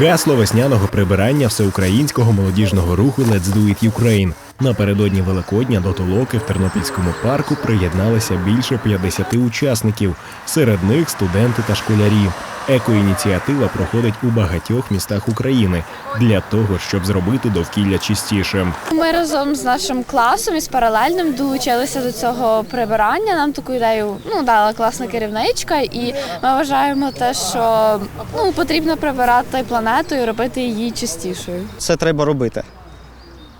Гасло весняного прибирання всеукраїнського молодіжного руху Let's Do It Ukraine. Напередодні Великодня до толоки в Тернопільському парку приєдналися більше 50 учасників. Серед них студенти та школярі. Екоініціатива проходить у багатьох містах України для того, щоб зробити довкілля чистішим. Ми разом з нашим класом і з паралельним долучилися до цього прибирання. Нам таку ідею ну дала класна керівничка, і ми вважаємо те, що ну потрібно прибирати планету і робити її чистішою. Це треба робити.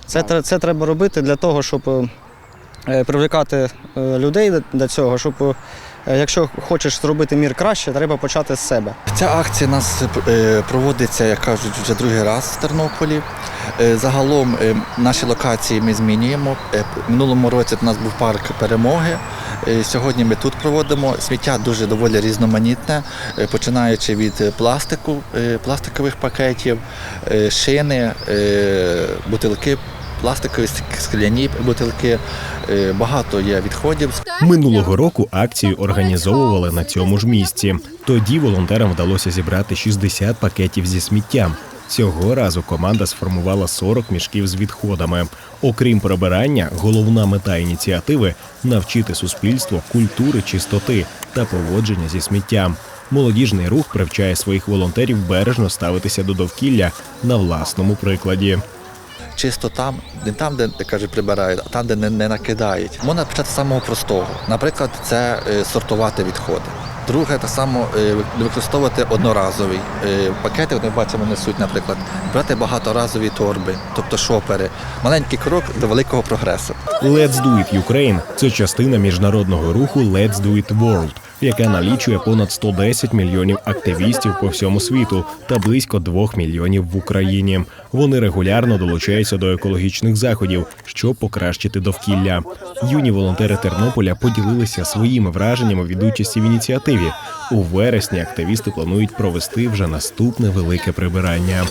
Це, це треба робити для того, щоб е, привлекати е, людей до- цього, щоб е, якщо хочеш зробити мір краще, треба почати з себе. Ця акція нас е, проводиться, як кажуть, вже другий раз в Тернополі. Е, Загалом е, наші локації ми змінюємо. Е, минулому році у нас був парк перемоги. Е, Сьогодні ми тут проводимо. Сміття дуже доволі різноманітне, е, починаючи від е, пластику, е, пластикових пакетів, е, шини, е, бутилки, пластикові скляні бутилки. Е, Багато є відходів. Минулого року акцію організовували на цьому ж місці. Тоді волонтерам вдалося зібрати 60 пакетів зі сміттям. Цього разу команда сформувала 40 мішків з відходами. Окрім прибирання, головна мета ініціативи навчити суспільство культури чистоти та поводження зі сміттям. Молодіжний рух привчає своїх волонтерів бережно ставитися до довкілля на власному прикладі. Чисто там, не там, де кажуть, прибирають, а там, де не, не накидають. Можна почати з самого простого. Наприклад, це е, сортувати відходи. Друге, так само е, використовувати одноразовий е, пакети. Ми бачимо, несуть, наприклад, брати багаторазові торби, тобто шопери. Маленький крок до великого прогресу. Let's Do It Ukraine – це частина міжнародного руху Let's Do It World, яка налічує понад 110 мільйонів активістів по всьому світу та близько 2 мільйонів в Україні. Вони регулярно долучаються до екологічних заходів, щоб покращити довкілля. Юні волонтери Тернополя поділилися своїми враженнями від участі в ініціативі. У вересні активісти планують провести вже наступне велике прибирання.